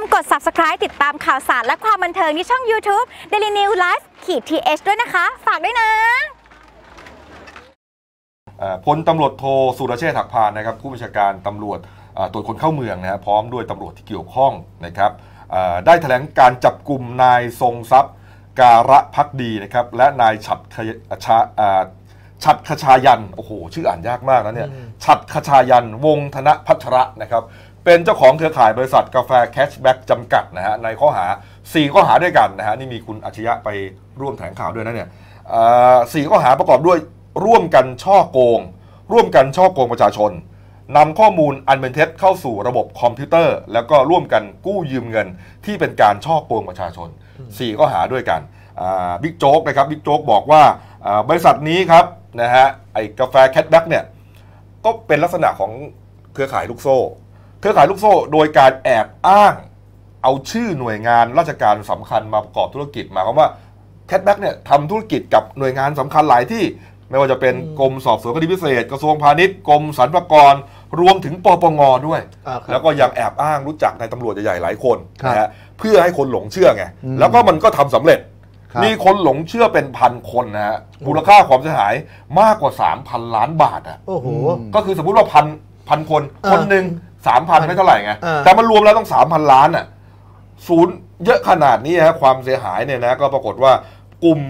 มกด subscribe ติดตามข่าวสารและความบันเทิงที่ช่อง YouTube Daily New Life ขีด th ด้วยนะคะ ฝากด้วยนะเอ่อพลตำรวจโทสุรเชษฐ์หักพานนะครับผู้บัญชาการตำรวจเอ่อตรวจคนเข้าเมืองนะฮะพร้อมด้วยตำรวจที่เกี่ยวข้องนะครับเอ่อได้แถลงการจับกลุ่มนายทรงทรัพย์ การะพักดีนะครับและนายฉัดขยชาอ่าฉัดขชายัน โอ้โห ชื่ออ่านยากมากนะเนี่ยฉัดขชายัน วงธนพัชระนะครับ เป็นเจ้าของเครือข่ายบริษัทกาแฟแคชแบ็กจำกัดนะฮะในข้อหา 4 ข้อหาด้วยกันนะฮะนี่มีคุณอัจฉริยะไปร่วมแถลงข่าวด้วยนะเนี่ยเอ่อสี่ข้อหาประกอบด้วยร่วมกันช่อโกง ร่วมกันช่อโกงประชาชนนำข้อมูลอันเป็นเท็จเข้าสู่ระบบคอมพิวเตอร์ แล้วก็ร่วมกันกู้ยืมเงินที่เป็นการช่อโกงประชาชน 4 ข้อหาด้วยกันอ่าบิ๊กโจ๊กนะครับบิ๊กโจ๊กบอกว่าอ่าบริษัทนี้ครับนะฮะไอ้กาแฟแคทแบ็กเนี่ยก็เป็นลักษณะของเครือข่ายลูกโซ่ เครือข่ายลูกโซ่โดยการแอบอ้างเอาชื่อหน่วยงานราชการสำคัญมาประกอบธุรกิจหมายความว่าแคทแบ็กเนี่ยทำธุรกิจกับหน่วยงานสำคัญหลายที่ ไม่ว่าจะเป็นกรมสอบสวนคดีพิเศษ กระทรวงพาณิชย์กรมสรรพากรรวมถึงปปงด้วยอ่าครับแล้วก็ยังแอบอ้างรู้จักในตำรวจใหญ่ๆหลายคนครับนะฮะเพื่อให้คนหลงเชื่อไงอืมแล้วก็มันก็ทำสำเร็จครับมีคนหลงเชื่อเป็นพันคนนะฮะมูลค่าความเสียหายมากกว่า 3,000 ล้านบาทอะโอ้โหอืมก็คือสมมุติว่าพันพันคนเออคนหนึ่ง สามพันไม่เท่าไหร่ไง เออ แต่มันรวมแล้วต้องสามพันล้านอะศูนย์เยอะขนาดนี้ฮะความเสียหายเนี่ยนะก็ปรากฏว่ากลุ่ม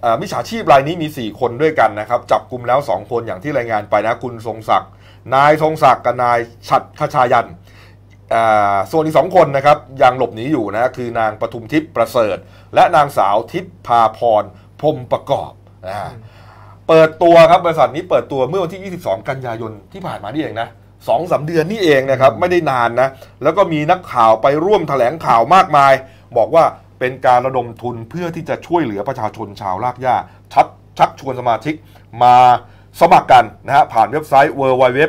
เอ่อมิจฉาชีพรายนี้มี 4 คนด้วยกันนะครับ จับกลุ่มแล้ว 2 คนอย่างที่รายงานไปนะ คุณทรงศักดิ์นายทรงศักดิ์กับนายฉัดขชายันอ่าส่วนอีกสองคนนะครับ ยังหลบหนีอยู่นะคือนางปทุมทิพย์ประเสริฐ และนางสาวทิพย์พาพรพรหมประกอบนะฮะ เปิดตัวครับบริษัทนี้เปิดตัวเมื่อวันที่ 22 กันยายนที่ผ่านมานี่เองนะ สองสามเดือนนี่เองนะครับไม่ได้นานนะแล้วก็มีนักข่าวไปร่วมแถลงข่าวมากมาย บอกว่าเป็นการระดมทุนเพื่อที่จะช่วยเหลือประชาชนชาวลากย่าชักชักชวนสมาชิกมาสมัครกันนะฮะผ่านเว็บไซต์ w w w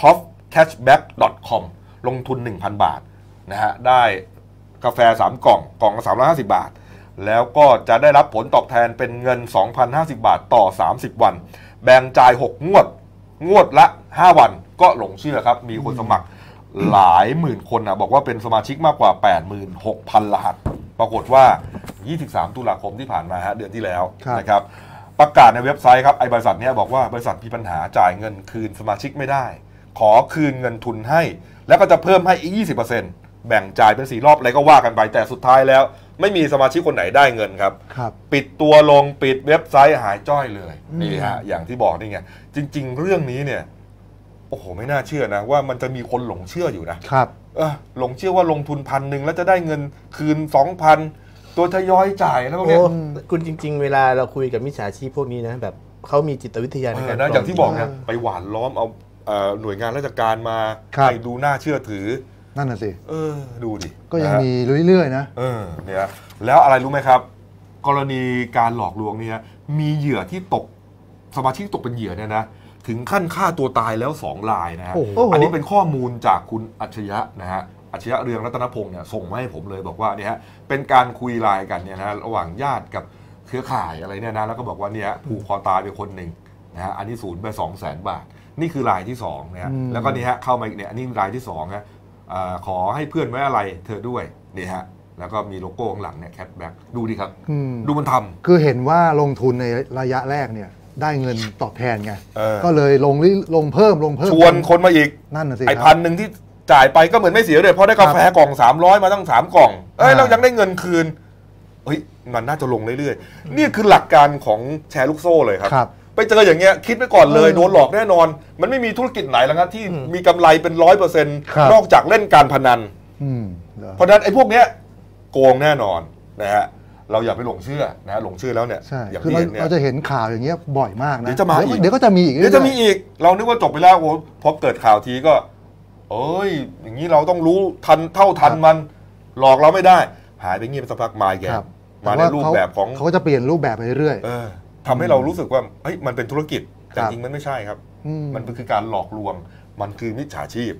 c o f cashback com ลงทุน 1,000 บาทนะฮะได้กาแฟ 3 กล่องกล่องละ350 บาท แล้วก็จะได้รับผลตอบแทนเป็นเงิน 2,050 บาทต่อ 30 วัน แบ่งจ่าย 6 งวด งวดละ 5 วัน ก็หลงเชื่อครับ มีคนสมัครหลายหมื่นคนนะบอกว่าเป็นสมาชิกมากกว่า 86,000รหัส ปรากฏว่า 23 ตุลาคมที่ผ่านมาฮะเดือนที่แล้วครับนะครับประกาศในเว็บไซต์ครับไอ้บริษัทเนี้ยบอกว่าบริษัทมีปัญหาจ่ายเงินคืนสมาชิกไม่ได้ ขอคืนเงินทุนให้ แล้วก็จะเพิ่มให้อีก 20%แบ่งจ่ายเป็นสี่รอบอะไรก็ว่ากันไปแต่สุดท้ายแล้ว ไม่มีสมาชิกคนไหนได้เงินครับครับปิดตัวลงปิดเว็บไซต์หายจ้อยเลยอืมนี่ฮะอย่างที่บอกนี่ไงจริง ๆ เรื่องนี้เนี่ย โอ้โหไม่น่าเชื่อนะว่ามันจะมีคนหลงเชื่ออยู่นะครับเออหลงเชื่อว่าลงทุนพันหนึ่งแล้วจะได้เงินคืนสองพันตัวทยอยจ่ายแล้วพวกโอ้เนี้ยคุณจริง ๆ เวลาเราคุยกับมิจฉาชีพพวกนี้นะแบบเขามีจิตวิทยาเอในอการนะอย่างที่บอกนะนะไปหวานล้อมเอาเอ่อหน่วยงานราชการมาครับให้ดูน่าเชื่อถือนั่นน่ะสิเออดูดิก็ยังนะฮะมีเรื่อยๆนะเออเนี่ยแล้วอะไรรู้ไหมครับ กรณีการหลอกลวงเนี่ยมีเหยื่อที่ตกสมาชิกตกเป็นเหยื่อเนี่ยนะ ถึงขั้นฆ่าตัวตายแล้วสองรายนะฮะโอ้โห อันนี้เป็นข้อมูลจากคุณอัจฉริยะนะฮะอัจฉริยะเรืองรัตนพงศ์เนี่ยส่งมาให้ผมเลยบอกว่าเนี่ยฮะเป็นการคุยไลน์กันเนี่ยนะฮะระหว่างญาติกับเครือข่ายอะไรเนี่ยนะแล้วก็บอกว่าเนี่ยผูกคอตายไปคนหนึ่งนะฮะอันนี้ศูนย์ไปสองแสนบาท นี่คือรายที่สองนะฮะอืม แล้วก็นี่ฮะเข้ามาอีกเนี่ยอันนี้รายที่สองฮะอ่าขอให้เพื่อนไว้อะไรเธอด้วยนี่ฮะแล้วก็มีโลโก้ข้างหลังเนี่ยแคทแบ็กดูดิครับ อืมดูมันทำ คือเห็นว่าลงทุนในระยะแรกเนี่ย ได้เงินตอบแทนไงเออ ก็เลยลงลิลงเพิ่มลงเพิ่มชวนคนมาอีก นั่นน่ะสิไอ้ครับพันหนึ่งที่จ่ายไปก็เหมือนไม่เสียเลยเพราะได้กาแฟกล่อง 300 มาตั้ง 3 กล่อง เอ้ยอ่า เรายังได้เงินคืน เฮ้ยมันน่าจะลงเรื่อยๆ นี่คือหลักการของแชร์ลูกโซ่เลยครับ ครับ ไปเจออย่างเงี้ยคิดไปก่อนเลยเออโดนหลอกแน่นอน มันไม่มีธุรกิจไหนแล้วนะที่อืมมีกำไรเป็นร้อยเปอร์เซ็นต์ครับ นอกจากเล่นการพนัน อืมเหรอ เพราะฉะนั้นไอ้พวกเนี้ยโกงแน่นอนนะฮะ เราอย่าไปหลงเชื่อนะฮะหลงเชื่อแล้วเนี่ยใช่อย่างคือที่เราเห็นเนี่ย เราจะเห็นข่าวอย่างเงี้ยบ่อยมากนะเดี๋ยวจะมาอีก เดี๋ยวก็จะมีอีกเดี๋ยวจะมีรื่ออีกเรานึกว่าจบไปแล้วโอ้โหพอเกิดข่าวทีก็ เอ้ย อย่างนี้เราต้องรู้ทันเท่าทันมัน หลอกเราไม่ได้ หายไปเงียบสักพักมาอีกๆแกครับมาในแต่ว่รูปแบบของ เขาก็จะเปลี่ยนรูปแบบไปเรื่อย เออทำให้เรารู้สึกว่าเฮ้ยมันเป็นธุรกิจแต่ครับ จริงมันไม่ใช่ครับ อืมมันคือการหลอกลวงมันคือมิจฉาชีพ